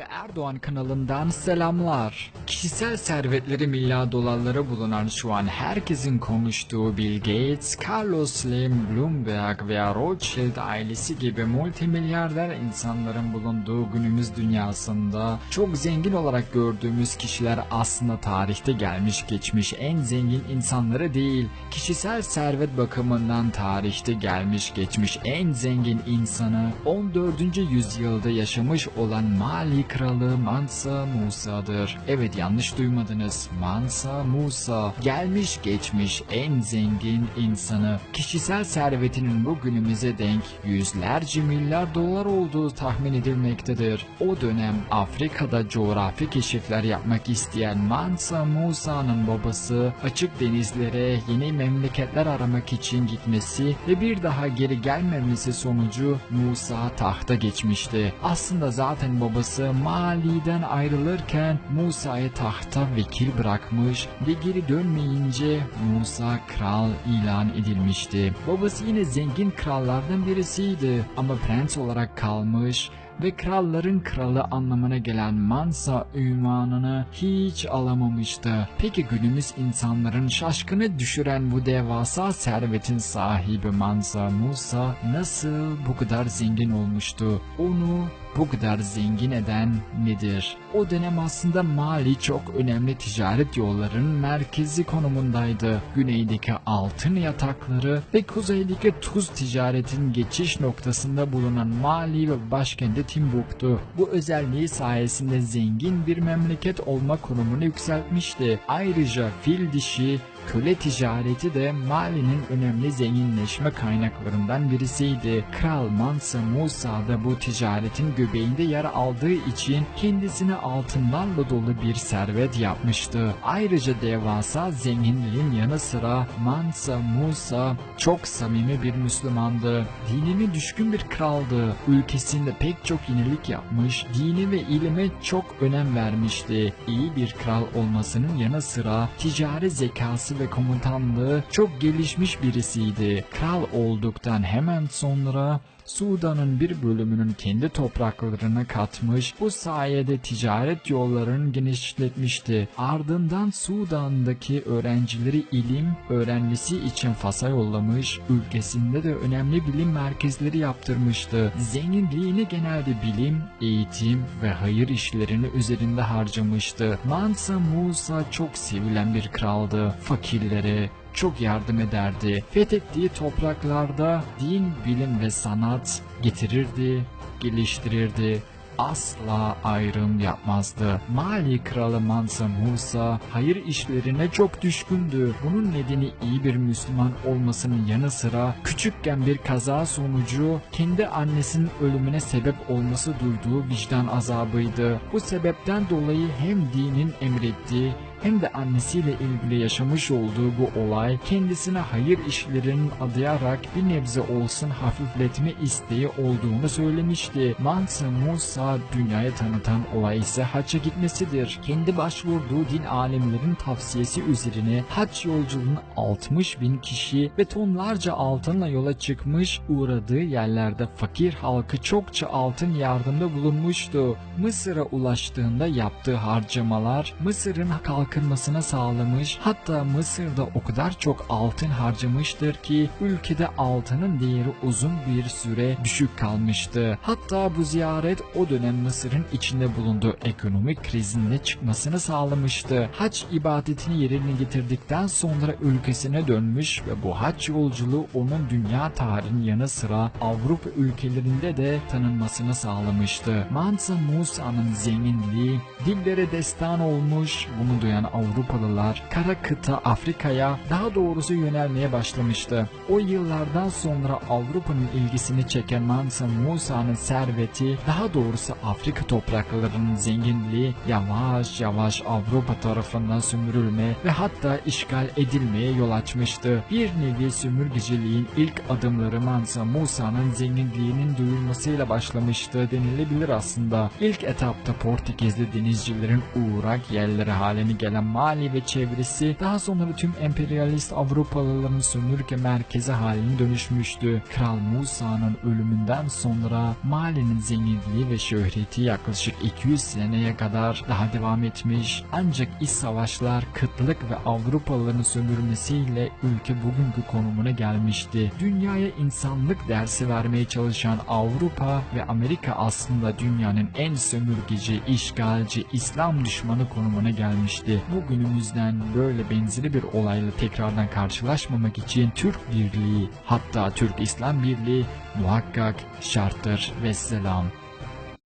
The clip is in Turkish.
ve Erdoğan kanalından selamlar. Kişisel servetleri milyar dolarlara bulunan şu an herkesin konuştuğu Bill Gates, Carlos Slim, Bloomberg veya Rothschild ailesi gibi multimilyarder insanların bulunduğu günümüz dünyasında çok zengin olarak gördüğümüz kişiler aslında tarihte gelmiş geçmiş en zengin insanları değil, kişisel servet bakımından tarihte gelmiş geçmiş en zengin insanı 14. yüzyılda yaşamış olan Mali kralı Mansa Musa'dır. Evet yanlış duymadınız. Mansa Musa gelmiş geçmiş en zengin insanı. Kişisel servetinin bugünümüze denk yüzlerce milyar dolar olduğu tahmin edilmektedir. O dönem Afrika'da coğrafi keşifler yapmak isteyen Mansa Musa'nın babası açık denizlere yeni memleketler aramak için gitmesi ve bir daha geri gelmemesi sonucu Musa tahta geçmişti. Aslında zaten babası Mali'den ayrılırken Musa'yı tahta vekil bırakmış ve geri dönmeyince Musa kral ilan edilmişti. Babası yine zengin krallardan birisiydi ama prens olarak kalmış ve kralların kralı anlamına gelen Mansa ünvanını hiç alamamıştı. Peki günümüz insanların şaşkını düşüren bu devasa servetin sahibi Mansa Musa nasıl bu kadar zengin olmuştu? Onu bu kadar zengin eden nedir? O dönem aslında Mali çok önemli ticaret yollarının merkezi konumundaydı. Güneydeki altın yatakları ve kuzeydeki tuz ticaretin geçiş noktasında bulunan Mali ve başkenti Timbuktu. Bu özelliği sayesinde zengin bir memleket olma konumunu yükseltmişti. Ayrıca fil dişi, köle ticareti de Mali'nin önemli zenginleşme kaynaklarından birisiydi. Kral Mansa Musa da bu ticaretin göbeğinde yer aldığı için kendisine altınlarla dolu bir servet yapmıştı. Ayrıca devasa zenginliğin yanı sıra Mansa Musa çok samimi bir Müslümandı. Dinine düşkün bir kraldı. Ülkesinde pek çok yenilik yapmış, dini ve ilime çok önem vermişti. İyi bir kral olmasının yanı sıra ticari zekası ve komutanlığı çok gelişmiş birisiydi. Kral olduktan hemen sonra Sudan'ın bir bölümünün kendi topraklarına katmış, bu sayede ticaret yollarını genişletmişti. Ardından Sudan'daki öğrencileri ilim öğrenmesi için Fas'a yollamış, ülkesinde de önemli bilim merkezleri yaptırmıştı. Zenginliğini genelde bilim, eğitim ve hayır işlerini üzerinde harcamıştı. Mansa Musa çok sevilen bir kraldı. Fakirlere, çok yardım ederdi. Fethettiği topraklarda din, bilim ve sanat getirirdi, geliştirirdi asla ayrım yapmazdı. Mali kralı Mansa Musa hayır işlerine çok düşkündü. Bunun nedeni iyi bir Müslüman olmasının yanı sıra küçükken bir kaza sonucu kendi annesinin ölümüne sebep olması duyduğu vicdan azabıydı. Bu sebepten dolayı hem dinin emrettiği hem de annesiyle ilgili yaşamış olduğu bu olay kendisine hayır işlerinin adayarak bir nebze olsun hafifletme isteği olduğunu söylemişti. Mansa Musa dünyaya tanıtan olay ise hacca gitmesidir. Kendi başvurduğu din alemlerin tavsiyesi üzerine hac yolculuğunun 60 bin kişi ve tonlarca altınla yola çıkmış uğradığı yerlerde fakir halkı çokça altın yardımda bulunmuştu. Mısır'a ulaştığında yaptığı harcamalar Mısır'ın kalk kalkınmasına sağlamış hatta Mısır'da o kadar çok altın harcamıştır ki ülkede altının değeri uzun bir süre düşük kalmıştı. Hatta bu ziyaret o dönem Mısır'ın içinde bulunduğu ekonomik krizin de çıkmasını sağlamıştı. Hac ibadetini yerine getirdikten sonra ülkesine dönmüş ve bu hac yolculuğu onun dünya tarihinin yanı sıra Avrupa ülkelerinde de tanınmasını sağlamıştı. Mansa Musa'nın zenginliği dillere destan olmuş, bunu duyan Avrupalılar kara kıta Afrika'ya daha doğrusu yönelmeye başlamıştı. O yıllardan sonra Avrupa'nın ilgisini çeken Mansa Musa'nın serveti daha doğrusu Afrika topraklarının zenginliği yavaş yavaş Avrupa tarafından sömürülme ve hatta işgal edilmeye yol açmıştı. Bir nevi sömürgeciliğin ilk adımları Mansa Musa'nın zenginliğinin duyulmasıyla başlamıştı denilebilir aslında. İlk etapta Portekizli denizcilerin uğrak yerleri haline gelen gelen Mali ve çevresi daha sonra tüm emperyalist Avrupalıların sömürge merkezi haline dönüşmüştü. Kral Musa'nın ölümünden sonra Mali'nin zenginliği ve şöhreti yaklaşık 200 seneye kadar daha devam etmiş. Ancak iç savaşlar, kıtlık ve Avrupalıların sömürmesiyle ülke bugünkü konumuna gelmişti. Dünyaya insanlık dersi vermeye çalışan Avrupa ve Amerika aslında dünyanın en sömürgeci, işgalci, İslam düşmanı konumuna gelmişti. Bugünümüzden böyle benzeri bir olayla tekrardan karşılaşmamak için Türk Birliği hatta Türk İslam Birliği muhakkak şarttır ve selam.